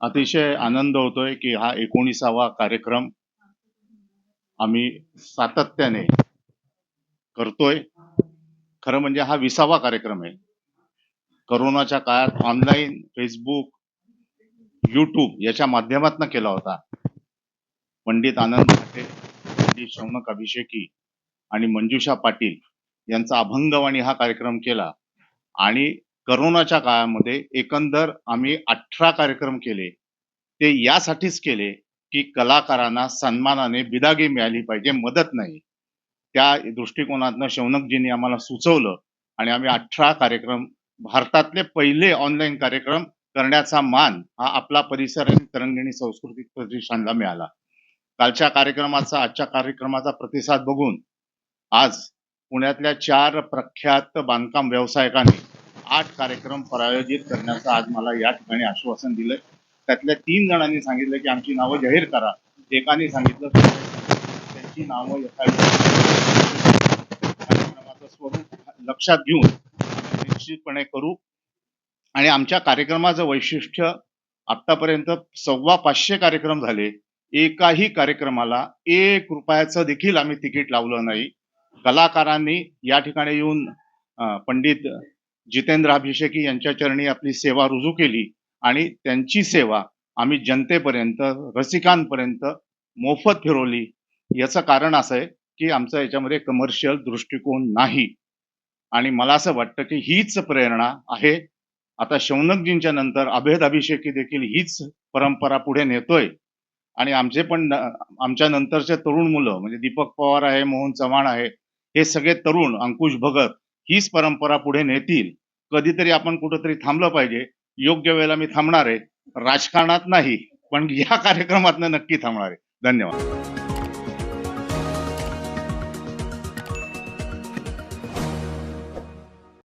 अतिशय आनंद होतोय की हा एकोणीसावा कार्यक्रम आम्ही सातत्याने करतोय. खरं म्हणजे हा विसावा कार्यक्रम आहे. करोनाच्या काळात ऑनलाईन फेसबुक युट्यूब याच्या माध्यमातून केला होता. पंडित आनंद साठे पंडित शौनक अभिषेकी आणि मंजुषा पाटील यांचा अभंगवाणी हा कार्यक्रम केला. आणि करोनाच्या काळामध्ये एकंदर आम्ही अठरा कार्यक्रम केले. ते यासाठीच केले की कलाकारांना सन्मानाने बिदागी मिळाली पाहिजे मदत नाही. त्या दृष्टिकोनातनं शौनकजींनी आम्हाला सुचवलं आणि आम्ही अठरा कार्यक्रम भारतातले पहिले ऑनलाईन कार्यक्रम करण्याचा मान हा आपला परिसर आणि तरंगिणी सांस्कृतिक प्रतिष्ठानला मिळाला. कालच्या कार्यक्रमाचा आजच्या कार्यक्रमाचा प्रतिसाद बघून आज पुण्यातल्या चार प्रख्यात बांधकाम व्यावसायिकांनी आठ कार्यक्रम प्रायोजित करण्याचं आज मला या ठिकाणी आश्वासन दिलंय. त्यातल्या तीन जणांनी सांगितलं की आमची नावं जाहीर करा. एकाने सांगितलं त्यांची नावं कार्यक्रमाचं स्वरूप लक्षात घेऊन निश्चितपणे करू. आणि आमच्या कार्यक्रमाचं वैशिष्ट्य आतापर्यंत सव्वा पाचशे कार्यक्रम झाले. एकाही कार्यक्रमाला एक रुपयाचं देखील आम्ही तिकीट लावलं नाही. कलाकारांनी या ठिकाणी येऊन पंडित जितेंद्र अभिषेकी यांच्या चरणी आपली सेवा रुजू केली आणि त्यांची सेवा आम्ही जनतेपर्यंत रसिकांपर्यंत मोफत फिरवली. याचं कारण असं आहे की आमचा याच्यामध्ये कमर्शियल दृष्टिकोन नाही. आणि मला असं वाटतं की हीच प्रेरणा आहे. आता शौनकजींच्या नंतर अभेद अभिषेकी देखील हीच परंपरा पुढे नेतोय. आणि आमचे पण आमच्या नंतरचे तरुण मुलं म्हणजे दीपक पवार आहे मोहन चव्हाण आहे हे सगळे तरुण अंकुश भगत हीच परंपरा पुढे नेतील. कधीतरी आपण कुठंतरी थांबलं पाहिजे. योग्य वेळेला मी थांबणार आहे. राजकारणात नाही पण या कार्यक्रमात नक्की थांबणार आहे. धन्यवाद.